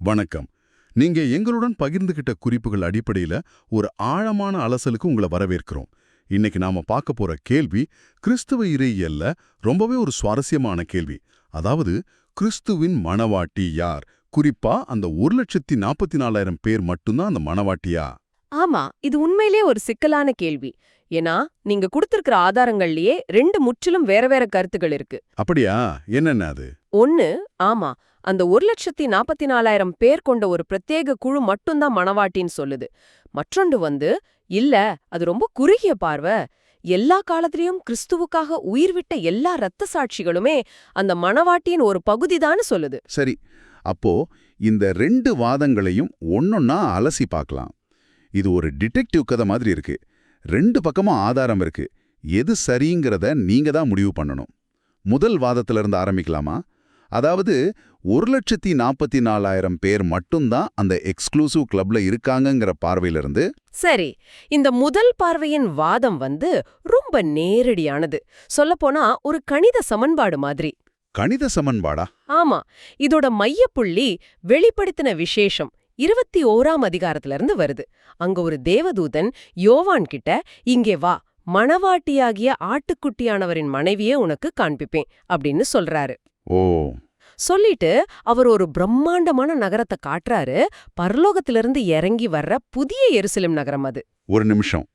வணக்கம். நீங்க எங்களுடன் பகிர்ந்துகிட்ட குறிப்புகள் அடிப்படையில ஒரு ஆழமான அலசலுக்கு உங்களை வரவேற்கிறோம். இன்னைக்கு நாம பார்க்க போற கேள்வி கிறிஸ்துவ இறையல்ல ரொம்பவே ஒரு சுவாரஸ்யமான கேள்வி. அதாவது கிறிஸ்துவின் மணவாட்டி யார்? குறிப்பா அந்த ஒரு லட்சத்தி நாற்பத்தி நாலாயிரம் பேர் மட்டும்தான் அந்த மணவாட்டியா? ஆமா இது உண்மையிலே ஒரு சிக்கலான கேள்வி. ஏன்னா நீங்க கொடுத்திருக்கிற ஆதாரங்கள்லயே ரெண்டு முற்றிலும் வேற வேற கருத்துகள் இருக்கு. அப்படியா? என்னென்ன அது? ஒன்னு ஆமா அந்த ஒரு லட்சத்தி நாற்பத்தி நாலாயிரம் பேர் கொண்ட ஒரு பிரத்யேக குழு மட்டும்தான் மணவாட்டின்னு சொல்லுது. மற்றொன்று வந்து இல்ல அது ரொம்ப குறுகிய பார்வை. எல்லா காலத்திலயும் கிறிஸ்துவுக்காக உயிர் விட்ட எல்லா இரத்த சாட்சிகளுமே அந்த மணவாட்டியின் ஒரு பகுதிதான்னு சொல்லுது. சரி அப்போ இந்த ரெண்டு வாதங்களையும் ஒன்னொன்னா அலசி பார்க்கலாம். இது ஒரு டிடெக்டிவ் கதை மாதிரி இருக்கு. ரெண்டு பக்கமும் ஆதாரம் இருக்கு. எது சரிங்கிறத நீங்க தான் முடிவு பண்ணணும். முதல் வாதத்துல இருந்து ஆரம்பிக்கலாமா? அதாவது ஒரு லட்சத்தி நாற்பத்தி நாலாயிரம் பேர் மட்டும்தான் அந்த எக்ஸ்க்ளூசிவ் கிளப்ல இருக்காங்கங்கிற பார்வையிலிருந்து சரி இந்த முதல் பார்வையின் வாதம் வந்து ரொம்ப நேரடியானது. சொல்லப்போனா ஒரு கணித சமன்பாடு மாதிரி. கணித சமன்பாடா? ஆமா இதோட மையப்புள்ளி வெளிப்படுத்தின விசேஷம். இருபத்தி ஓராம் அதிகாரத்துல இருந்து வருது. அங்க ஒரு தேவதூதன் யோவான் கிட்ட இங்கே வா மணவாட்டியாகிய ஆட்டுக்குட்டியானவரின் மனைவியே உனக்கு காண்பிப்பேன் அப்படின்னு சொல்றாரு. ஓ. சொல்லிட்டு அவர் ஒரு பிரம்மாண்டமான நகரத்தை காட்டுறாரு. பரலோகத்திலிருந்து இறங்கி வர்ற புதிய எருசலேம் நகரம் அது. ஒரு நிமிஷம்.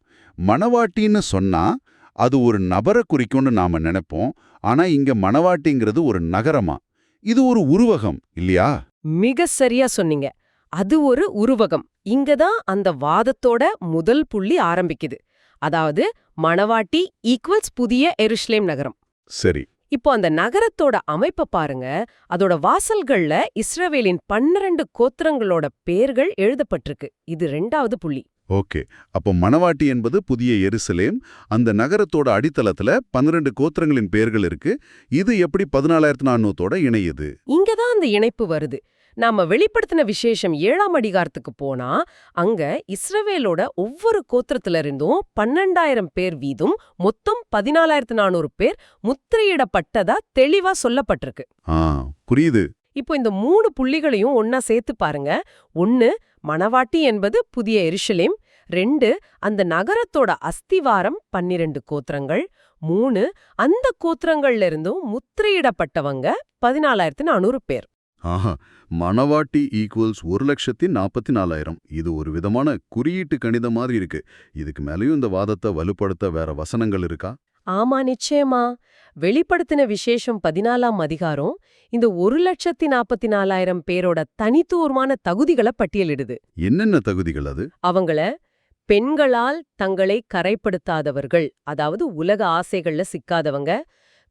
மணவாட்டின்னு சொன்னா அது ஒரு நபரை குறிக்கும்னு நாம நினைப்போம். ஆனா இங்க மணவாட்டிங்கிறது ஒரு நகரமா? இது ஒரு உருவகம் இல்லையா? மிக சரியா சொன்னீங்க. அது ஒரு உருவகம். இங்கதான் அந்த வாதத்தோட முதல் புள்ளி ஆரம்பிக்குது. அதாவது மணவாட்டி ஈக்குவல்ஸ் புதிய எருஷ்லேம் நகரம். சரி. இப்போ அந்த நகரத்தோட அமைப்ப பாருங்க. அதோட வாசல்கள்ல இஸ்ரவேலின் பன்னிரண்டு கோத்திரங்களோட பேர்கள் எழுதப்பட்டிருக்கு. இது ரெண்டாவது புள்ளி. ஓகே. அப்போ மணவாட்டி என்பது புதிய எருசலேம். அந்த நகரத்தோட அடித்தளத்துல பன்னிரண்டு கோத்திரங்களின் பெயர்கள் இருக்கு. இது எப்படி பதினாலாயிரத்து நானூத்தோட இணையுது இங்கதான் அந்த இணைப்பு வருது. நாம வெளிப்படுத்தின விசேஷம் ஏழாம் அதிகாரத்துக்கு போனா அங்க இஸ்ரவேலோட ஒவ்வொரு கோத்திரத்துல இருந்தும் பன்னெண்டாயிரம் பேர் வீதும் மொத்தம் பதினாலாயிரத்து நானூறு பேர் முத்திரையிடப்பட்டதா தெளிவா சொல்லப்பட்டிருக்கு. புரியுது. இப்போ இந்த மூணு புள்ளிகளையும் ஒன்னா சேர்த்து பாருங்க. ஒன்னு மணவாட்டி என்பது புதிய எருஷலேம் ரெண்டு அந்த நகரத்தோட அஸ்திவாரம் பன்னிரண்டு கோத்திரங்கள். மூணு அந்த கோத்திரங்கள்ல இருந்தும் முத்திரையிடப்பட்டவங்க பதினாலாயிரத்து நானூறு பேர். ஆஹா மணவாட்டி ஈக்குவல்ஸ் ஒரு லட்சத்தி நாற்பத்தி நாலாயிரம் இது ஒரு விதமான குறியீட்டு கணிதம் மாதிரி இருக்கு. இதுக்கு மேலேயும் இந்த வாதத்தை வலுப்படுத்த வேற வசனங்கள் இருக்கா? ஆமா நிச்சயமா. வெளிப்படுத்தின விசேஷம் பதினாலாம் அதிகாரம் இந்த ஒரு லட்சத்தி நாற்பத்தி நாலாயிரம் பேரோட தனித்துவமான தகுதிகளை பட்டியலிடுது. என்னென்ன தகுதிகள் அது? அவங்கள பெண்களால் தங்களை கரைப்படுத்தாதவர்கள் அதாவது உலக ஆசைகள்ல சிக்காதவங்க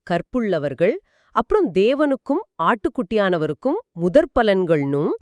கற்புள்ளவர்கள் அப்புறம் தேவனுக்கும் ஆட்டுக்குட்டியானவருக்கும் முதற்பலன்கள்னும்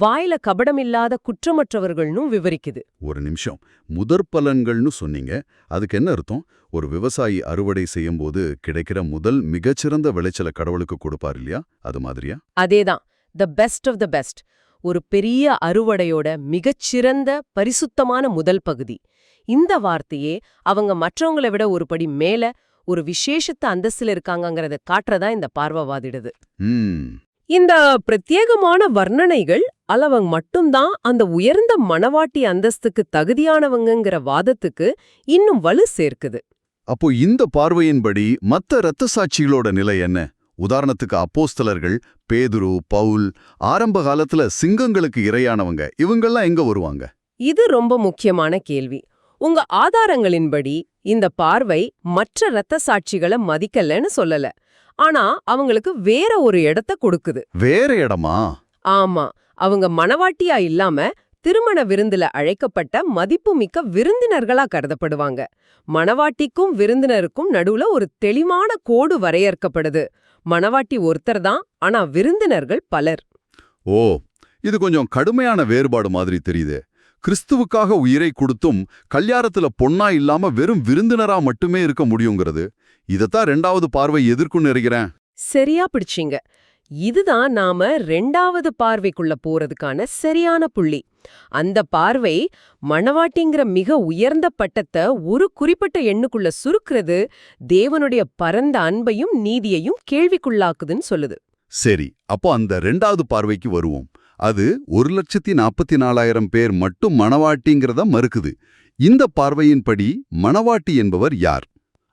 வாயில கபடமில்லாத குற்றமற்றவர்கள்னும் விவரிக்குது. ஒரு நிமிஷம். முதற் பலன்கள்னு சொன்னீங்க. அதுக்கு என்ன அர்த்தம்? ஒரு விவசாயி அறுவடை செய்யும்போது கிடைக்கிற முதல் மிகச்சிறந்த விளைச்சலை கடவுளுக்கு கொடுப்பார் இல்லையா? அது மாதிரியா? அதேதான். The best of the best ஒரு பெரிய அறுவடையோட மிகச்சிறந்த பரிசுத்தமான முதல் பகுதி. இந்த வார்த்தையே அவங்க மற்றவங்களை விட ஒரு படி மேல ஒரு விசேஷத்த அந்தஸ்துல இருக்காங்கங்கறத காட்டுறதா இந்த பார்வை வாதிடுது ம். இந்த பிரத்யேகமான வர்ணனைகள் அளவங்க மட்டும்தான் அந்த உயர்ந்த மணவாட்டி அந்தஸ்துக்கு தகுதியானவங்கங்கிற வாதத்துக்கு இன்னும் வலு சேர்க்குது. அப்போ இந்த பார்வையின்படி மத்த இரத்த சாட்சிகளோட நிலை என்ன? உதாரணத்துக்கு அப்போஸ்தலர்கள் பேதுரு பவுல் ஆரம்ப காலத்துல சிங்கங்களுக்கு இரையானவங்க இவங்கெல்லாம் எங்க வருவாங்க? இது ரொம்ப முக்கியமான கேள்வி. உங்க ஆதாரங்களின்படி இந்த பார்வை மற்ற இரத்த சாட்சிகளை மதிக்கலன்னு சொல்லல. ஆனா அவங்களுக்கு வேற ஒரு இடத்த கொடுக்குது. வேற இடமா? ஆமா அவங்க மணவாட்டியா இல்லாம திருமண விருந்துல அழைக்கப்பட்ட மதிப்புமிக்க விருந்தினர்களா கருதப்படுவாங்க. மணவாட்டிக்கும் விருந்தினருக்கும் நடுவுல ஒரு தெளிவான கோடு வரையறுக்கப்படுது. மணவாட்டி ஒருத்தர் தான் ஆனா விருந்தினர்கள் பலர். ஓ இது கொஞ்சம் கடுமையான வேறுபாடு மாதிரி தெரியுது. கிறிஸ்துவுக்காக உயிரை கொடுத்தும் கல்யாணத்துல பொண்ணா இல்லாம வெறும் விருந்தினரா மட்டுமே இருக்க முடியுங்கிறது. இதத்தான் ரெண்டாவது பார்வை எதிர்க்கும் நினைக்கிறேன். சரியா பிடிச்சீங்க. இதுதான் நாம ரெண்டாவது பார்வைக்குள்ள போறதுக்கான சரியான புள்ளி. அந்த பார்வை மணவாட்டிங்கிற மிக உயர்ந்த பட்டத்தை ஒரு குறிப்பிட்ட எண்ணுக்குள்ள சுருக்குறது தேவனுடைய பரந்த அன்பையும் நீதியையும் கேள்விக்குள்ளாக்குதுன்னு சொல்லுது. சரி அப்போ அந்த ரெண்டாவது பார்வைக்கு வருவோம். அது ஒரு லட்சத்தி நாற்பத்தி நாலாயிரம் பேர் மட்டும் மணவாட்டிங்கிறத மறுக்குது. இந்த பார்வையின்படி மணவாட்டி என்பவர் யார்?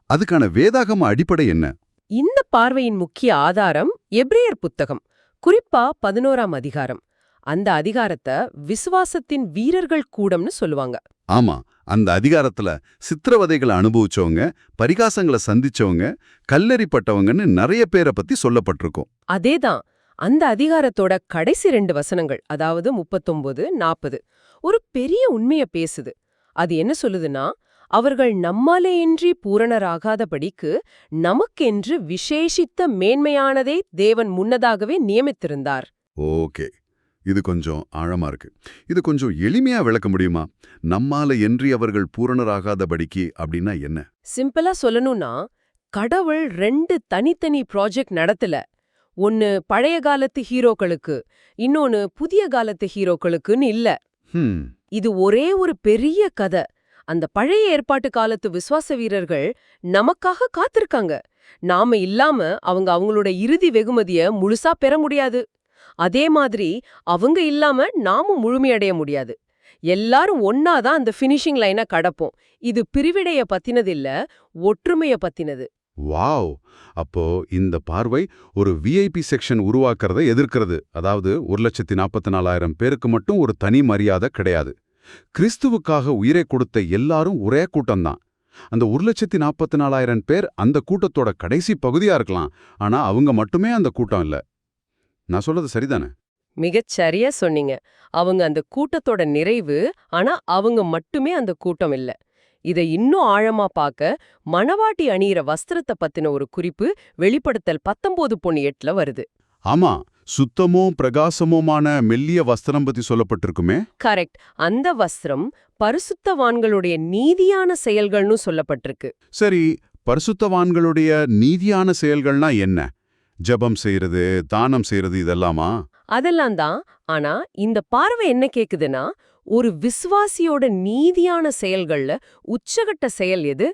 அதுக்கான வேதாகம அடிப்படை என்ன? இந்த பார்வையின் முக்கிய ஆதாரம் எப்ரேயர் புத்தகம் குறிப்பா பதினோராம் அதிகாரம். அந்த அதிகாரத்தை விசுவாசத்தின் வீரர்கள் கூடம்னு சொல்லுவாங்க. ஆமா அந்த அதிகாரத்துல சித்திரவதைகளை அனுபவிச்சவங்க பரிகாசங்களை சந்திச்சவங்க கல்லெறிப்பட்டவங்கன்னு நிறைய பேரை பத்தி சொல்லப்பட்டிருக்கும். அதேதான் அந்த அதிகாரத்தோட கடைசி ரெண்டு வசனங்கள் அதாவது முப்பத்தொன்பது நாற்பது ஒரு பெரிய உண்மைய பேசுது. அது என்ன சொல்லுதுன்னா அவர்கள் நம்மாலேயின்றி பூரணராகாதபடிக்கு நமக்கென்று விசேஷித்த மேன்மையானதை தேவன் முன்னதாகவே நியமித்திருந்தார். ஓகே. இது கொஞ்சம் ஆழமா இருக்கு. இது கொஞ்சம் எளிமையா விளக்க முடியுமா? நம்மால என்றி அவர்கள் பூரணராகாதபடிக்கு அப்படின்னா என்ன? சிம்பிளா சொல்லணும்னா கடவுள் ரெண்டு தனித்தனி ப்ராஜெக்ட் நடத்தல. ஒன்னு பழைய காலத்து ஹீரோக்களுக்கு இன்னொன்னு புதிய காலத்து ஹீரோக்களுக்குன்னு இல்ல. இது ஒரே ஒரு பெரிய கதை. அந்த பழைய ஏற்பாட்டு காலத்து விசுவாச வீரர்கள் நமக்காக காத்திருக்காங்க. நாம இல்லாம அவங்க அவங்களோட இறுதி வெகுமதிய முழுசா பெற முடியாது. அதே மாதிரி அவங்க இல்லாம நாமும் முழுமையடைய முடியாது. எல்லாரும் ஒன்னாதான் அந்த ஃபினிஷிங் லைனை கடப்போம். இது பிரிவிடைய பத்தினது இல்ல ஒற்றுமைய பத்தினது. வாவ்! அப்போ இந்த பார்வை ஒரு விஐபி செக்ஷன் உருவாக்குறதை எதிர்க்கிறது. அதாவது ஒரு லட்சத்தி நாற்பத்தி நாலாயிரம் பேருக்கு மட்டும் ஒரு தனி மரியாதை கிடையாது. கிறிஸ்துவுக்காக உயிரை கொடுத்த எல்லாரும் ஒரே கூட்டம்தான். அந்த ஒரு லட்சத்தி நாற்பத்தி நாலாயிரம் பேர் அந்த கூட்டத்தோட கடைசி பகுதியா இருக்கலாம். ஆனா அவங்க மட்டுமே அந்த கூட்டம் இல்ல. நான் சொல்றது சரிதானே? மிகச் சரியா சொன்னீங்க. அவங்க அந்த கூட்டத்தோட நிறைவு ஆனா அவங்க மட்டுமே அந்த கூட்டம் இல்ல. இதை இன்னும் ஆழமா பார்க்க மணவாட்டி அணியிற வஸ்திரத்தை பத்தின ஒரு குறிப்பு வெளிப்படுத்தல் பத்தொன்பது பொண்ணு எட்டுல வருது. ஆமா சுத்தமும் பிரகாசமுமான மெல்லிய வஸ்திரம் பத்தி சொல்லப்பட்டிருக்குமே. கரெக்ட். அந்த வஸ்திரம் பரிசுத்தவான்களுடைய நீதியான செயல்கள்னு சொல்லப்பட்டிருக்கு. சரி பரிசுத்தவான்களுடைய நீதியான செயல்கள்னா என்ன? ஜெபம் செய்யறது தானம் செய்யறது இதெல்லாமா? அதெல்லாம் தான். ஆனா இந்த பார்வை என்ன கேக்குதுன்னா ஒரு விசுவாசியோட நீதியான செயல்கள்ல உச்சகட்ட செயல் எது?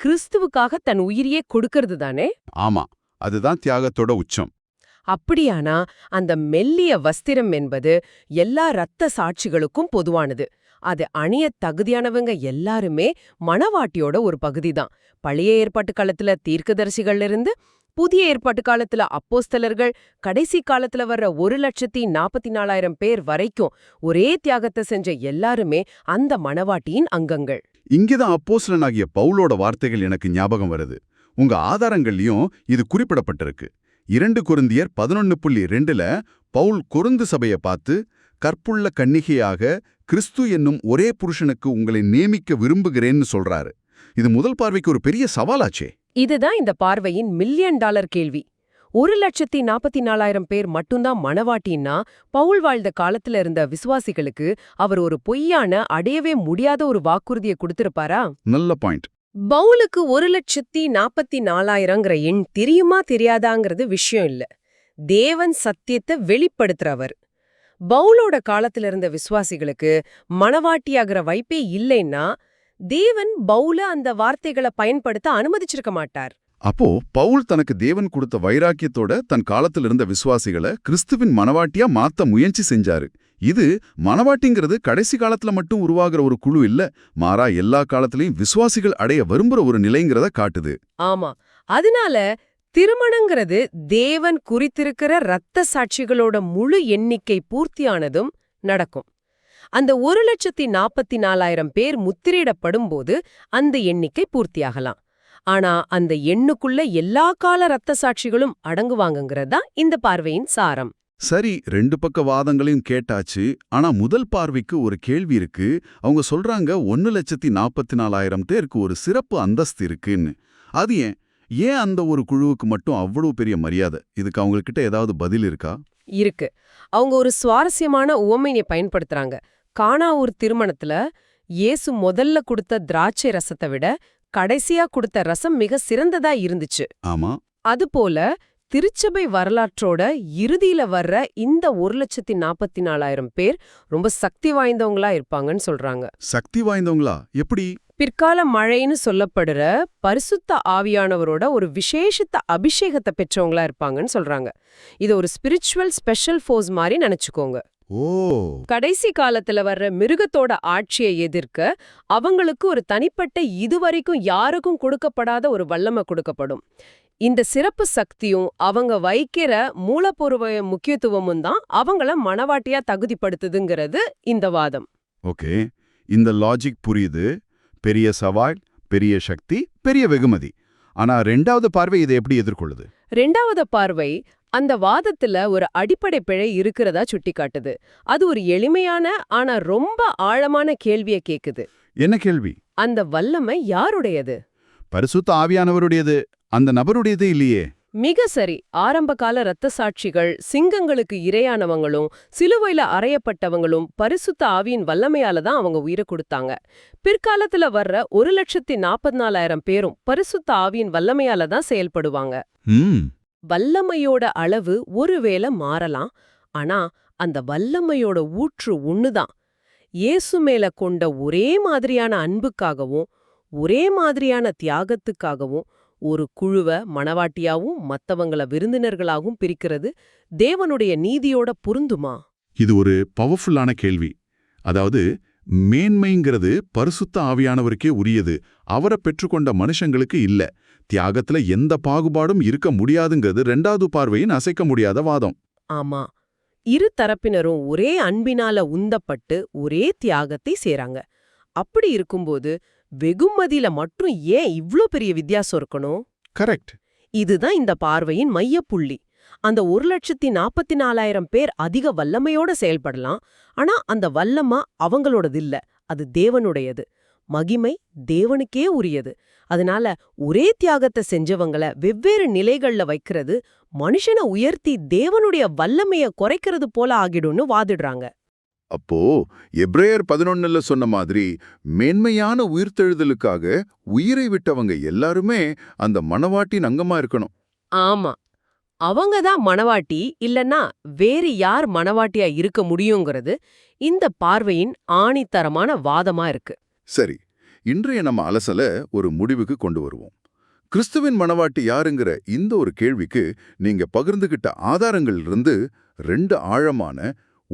கிறிஸ்துவுக்காக தன் உயிரியே கொடுக்கறது தானே? ஆமா அதுதான் தியாகத்தோட உச்சம். அப்படியானா அந்த மெல்லிய வஸ்திரம் என்பது எல்லா இரத்த சாட்சிகளுக்கும் பொதுவானது. அது அணிய தகுதியானவங்க எல்லாருமே மணவாட்டியோட ஒரு பகுதிதான். பழைய ஏற்பாட்டு காலத்துல தீர்க்கதரிசிகள்ல இருந்து புதிய ஏற்பாட்டு காலத்துல அப்போஸ்தலர்கள் கடைசி காலத்துல வர்ற ஒரு லட்சத்தி நாற்பத்தி நாலாயிரம் பேர் வரைக்கும் ஒரே தியாகத்தை செஞ்ச எல்லாருமே அந்த மணவாட்டியின் அங்கங்கள். இங்கேதான் அப்போஸ்தலனாகிய பவுலோட வார்த்தைகள் எனக்கு ஞாபகம் வருது. உங்க ஆதாரங்கள்லயும் இது குறிப்பிடப்பட்டிருக்கு. இரண்டு குருந்தியர் பதினொன்னு புள்ளி ரெண்டுல பவுல் கொருந்து சபைய பார்த்து கற்புள்ள கன்னிகையாக கிறிஸ்து என்னும் ஒரே புருஷனுக்கு உங்களை நியமிக்க விரும்புகிறேன்னு சொல்றாரு. இது முதல் பார்வைக்கு ஒரு பெரிய சவாலாச்சே. இதுதான் இந்த பார்வையின் மில்லியன் டாலர் கேள்வி. ஒரு லட்சத்தி நாற்பத்தி நாலாயிரம் பேர் மட்டும்தான் மணவாட்டின்னா பவுல் வாழ்ந்த காலத்துல இருந்த விசுவாசிகளுக்கு அவர் ஒரு பொய்யான அடையவே முடியாத ஒரு வாக்குறுதியை கொடுத்திருப்பாரா? நல்ல பாயிண்ட். பவுலுக்கு ஒரு லட்சத்தி நாற்பத்தி நாலாயிரங்கிற எண் தெரியுமா தெரியாதாங்கிறது விஷயம் இல்ல. தேவன் சத்தியத்தை வெளிப்படுத்துறவர். பவுலோட காலத்துல இருந்த விசுவாசிகளுக்கு மணவாட்டியாகிற வைப்பே இல்லைன்னா தேவன் பவுல அந்த வார்த்தைகளை பயன்படுத்த அனுமதிச்சிருக்க மாட்டார். அப்போ பவுல் தனக்கு தேவன் கொடுத்த வைராக்கியத்தோட தன் காலத்துல இருந்த விசுவாசிகளை கிறிஸ்துவின் மனவாட்டியா மாத்த முயற்சி செஞ்சாரு. இது மனவாட்டிங்கிறது கடைசி காலத்துல மட்டும் உருவாகிற ஒரு குழு இல்ல மாறா எல்லா காலத்திலயும் விசுவாசிகள் அடைய விரும்புற ஒரு நிலைங்கிறத காட்டுது. ஆமா. அதனால திருமணங்கிறது தேவன் குறித்திருக்கிற இரத்த சாட்சிகளோட முழு எண்ணிக்கை பூர்த்தியானதும் நடக்கும். அந்த ஒரு லட்சத்தி நாற்பத்தி நாலாயிரம் பேர் முத்திரையிடப்படும்போது அந்த எண்ணிக்கை பூர்த்தியாகலாம். ஆனா அந்த எண்ணுக்குள்ள எல்லா கால இரத்த சாட்சிகளும் அடங்குவாங்கங்கிறது இந்த பார்வையின் சாரம். சரி ரெண்டு பக்க வாதங்களையும் கேட்டாச்சு. ஆனா முதல் பார்வைக்கு ஒரு கேள்வி இருக்கு. அவங்க சொல்றாங்க ஒன்னு லட்சத்தி நாற்பத்தி நாலாயிரம் பேருக்கு ஒரு சிறப்பு அந்தஸ்து இருக்குன்னு. அது ஏன்? ஏன் அந்த ஒரு குழுவுக்கு மட்டும் அவ்வளவு பெரிய மரியாதை? இதுக்கு அவங்கக்கிட்ட ஏதாவது பதில் இருக்கா? இருக்கு. அவங்க ஒரு சுவாரஸ்யமான உவமையை பயன்படுத்துறாங்க. கானாவூர் திருமணத்துல இயேசு முதல்ல கொடுத்த திராட்சை ரசத்தை விட கடைசியா கொடுத்த ரசம் மிக சிறந்ததா இருந்துச்சு. ஆமா. அதுபோல திருச்சபை வரலாற்றோட இறுதியில வர்ற இந்த ஒரு லட்சத்தி நாற்பத்தி நாலாயிரம் பேர் ரொம்ப சக்தி வாய்ந்தவங்களா இருப்பாங்கன்னு சொல்றாங்க. சக்தி வாய்ந்தவங்களா? எப்படி? பிற்கால மழைன்னு சொல்லப்படுற பரிசுத்த ஆவியானவரோட ஒரு விசேஷத்த அபிஷேகத்தை பெற்றவங்களா இருப்பாங்கன்னு சொல்றாங்க. இது ஒரு ஸ்பிரிச்சுவல் ஸ்பெஷல் ஃபோர்ஸ் மாதிரி நினைச்சுக்கோங்க. ஓ. கடைசி காலத்துல வர்ற மிருகத்தோட ஆட்சியை எதிர்க்க அவங்களுக்கு ஒரு தனிப்பட்ட இதுவரைக்கும் யாருக்கும் கொடுக்கப்படாத ஒரு வல்லமை கொடுக்கப்படும். இந்த சிறப்பு சக்தியும் அவங்க வைக்கிற மூலப்பொருவ முக்கியத்துவமும் தான் அவங்கள மனவாட்டியா தகுதிப்படுத்துதுங்கிறது இந்த வாதம். ஓகே. இந்த லாஜிக் புரியுது. பெரிய சவால் பெரிய சக்தி பெரிய வெகுமதி. ஆனா ரெண்டாவது பார்வை இதை எப்படி எதிர்கொள்ளுது? ரெண்டாவது பார்வை அந்த வாதத்துல ஒரு அடிப்படை பிழை இருக்கிறதா சுட்டிக்காட்டுது. அது ஒரு எளிமையான ஆனா ரொம்ப ஆழமான கேள்விய கேக்குது. என்ன கேள்வி? அந்த வல்லமை யாருடையது? பரிசுத்த ஆவியானவருடையது அந்த நபருடையது இல்லையே. மிக சரி. ஆரம்பகால இரத்த சாட்சிகள் சிங்கங்களுக்கு இரையானவங்களும் சிலுவையில அறையப்பட்டவங்களும் பரிசுத்த ஆவியின் வல்லமையால தான் அவங்க உயிரை கொடுத்தாங்க. பிற்காலத்துல வர்ற ஒரு லட்சத்தி நாற்பத்தி நாலாயிரம் பேரும் பரிசுத்த ஆவியின் வல்லமையால தான் செயல்படுவாங்க. வல்லமையோட அளவு ஒருவேளை மாறலாம். ஆனா அந்த வல்லமையோட ஊற்று ஒண்ணுதான் இயேசு மேல கொண்ட ஒரே மாதிரியான அன்புக்காகவும் ஒரே மாதிரியான தியாகத்துக்காகவும் ஒரு குழுவ மணவாட்டியாவும் மத்தவங்கள விருந்தினர்களாகவும் பிரிக்கிறது தேவனுடைய நீதியோட பொருந்துமா? இது ஒரு பவர்ஃபுல்லான கேள்வி. அதாவது மேன்மைங்கிறது பரிசுத்த ஆவியானவருக்கே உரியது. அவரை பெற்றுக்கொண்ட மனுஷங்களுக்கு இல்ல. தியாகத்துல எந்த பாகுபாடும் இருக்க முடியாதுங்கிறது ரெண்டாவது பார்வையின் அசைக்க முடியாத வாதம். ஆமா. இரு தரப்பினரும் ஒரே அன்பினால உந்தப்பட்டு ஒரே தியாகத்தை சேராங்க அப்படி இருக்கும்போது வெகுமதியில மட்டும் ஏன் இவ்ளோ பெரிய வித்தியாசம் இருக்கணும்? கரெக்ட். இதுதான் இந்த பார்வையின் மையப்புள்ளி. அந்த ஒரு லட்சத்தி நாற்பத்தி நாலாயிரம் பேர் அதிக வல்லமையோட செயல்படலாம். ஆனா அந்த வல்லமா அவங்களோடது இல்ல அது தேவனுடையது. மகிமை தேவனுக்கே உரியது. அதனால ஒரே தியாகத்தை செஞ்சவங்கள வெவ்வேறு நிலைகள்ல வைக்கிறது மனுஷனை உயர்த்தி தேவனுடைய வல்லமைய குறைக்கிறது போல ஆகிடும்னு வாதிடுறாங்க. அப்போ எப்ரேயர் பதினொன்னுல சொன்ன மாதிரி மேன்மையான உயிர்த்தெழுதலுக்காக உயிரை விட்டவங்க எல்லாருமே அந்த மணவாட்டின் அங்கமா இருக்கணும். ஆமா. அவங்க தான் மணவாட்டி இல்லனா வேறு யார் மணவாட்டியா இருக்க முடியுங்கிறது இந்த பார்வையின் ஆணித்தரமான வாதமா இருக்கு. சரி இன்றைய நம்ம அலசல ஒரு முடிவுக்கு கொண்டு வருவோம். கிறிஸ்துவின் மணவாட்டி யாருங்கிற இந்த ஒரு கேள்விக்கு நீங்க பகிர்ந்துகிட்ட ஆதாரங்கள் இருந்து ரெண்டு ஆழமான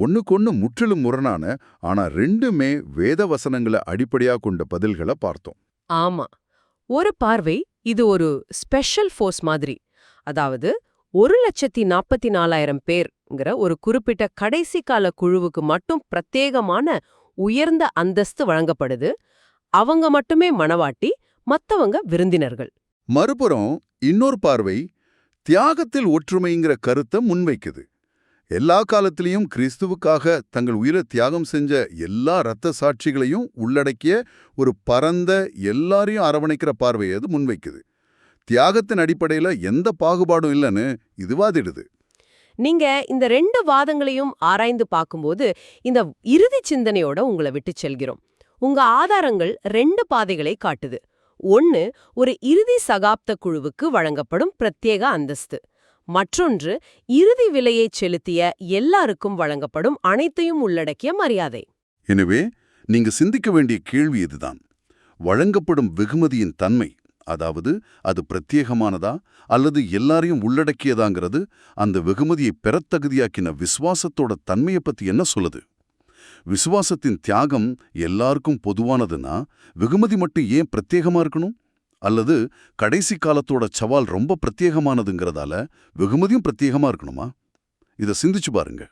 ஒண்ணுக்கொன்னு முற்றிலும் முரணான ஆனா ரெண்டுமே வேத வசனங்களை அடிப்படையா கொண்ட பதில்களை பார்த்தோம். ஆமா. ஒரு பார்வை இது ஒரு ஸ்பெஷல் ஃபோர்ஸ் மாதிரி. அதாவது ஒரு லட்சத்தி நாற்பத்தி நாலாயிரம் பேர்ங்கிற ஒரு குறிப்பிட்ட கடைசி கால குழுவுக்கு மட்டும் பிரத்யேகமான உயர்ந்த அந்தஸ்து வழங்கப்படுது. அவங்க மட்டுமே மணவாட்டி மத்தவங்க விருந்தினர்கள். மறுபுறம் இன்னொரு பார்வை தியாகத்தில் ஒற்றுமைங்கிற கருத்தை முன்வைக்குது. எல்லா காலத்திலையும் கிறிஸ்துவுக்காக தங்கள் உயிரை தியாகம் செஞ்ச எல்லா இரத்த சாட்சிகளையும் உள்ளடக்கிய ஒரு பரந்த எல்லாரையும் அரவணைக்கிற பார்வையை அது முன்வைக்குது. தியாகத்தின் அடிப்படையில எந்த பாகுபாடும் இல்லைன்னு இது வாதிடுது. நீங்க இந்த ரெண்டு வாதங்களையும் ஆராய்ந்து பார்க்கும்போது இந்த இறுதி சிந்தனையோட உங்களை விட்டுச் செல்கிறோம். உங்க ஆதாரங்கள் ரெண்டு பாதைகளை காட்டுது. ஒன்னு ஒரு இறுதி சகாப்த குழுவுக்கு வழங்கப்படும் பிரத்யேக அந்தஸ்து. மற்றொன்று இறுதி விலையை செலுத்திய எல்லாருக்கும் வழங்கப்படும் அனைத்தையும் உள்ளடக்கிய மரியாதை. எனவே நீங்க சிந்திக்க வேண்டிய கேள்வி இதுதான். வழங்கப்படும் வெகுமதியின் தன்மை அதாவது அது பிரத்யேகமானதா அல்லது எல்லாரையும் உள்ளடக்கியதாங்கிறது அந்த வெகுமதியை பெறத்தகுதியாக்கின விசுவாசத்தோட தன்மையை பத்தி என்ன சொல்லுது? விசுவாசத்தின் தியாகம் எல்லாருக்கும் பொதுவானதுன்னா வெகுமதி மட்டும் ஏன் பிரத்யேகமா இருக்கணும்? அல்லது கடைசி காலத்தோட சவால் ரொம்ப பிரத்யேகமானதுங்கிறதால வெகுமதியும் பிரத்யேகமாக இருக்கணுமா? இதை சிந்திச்சு பாருங்க.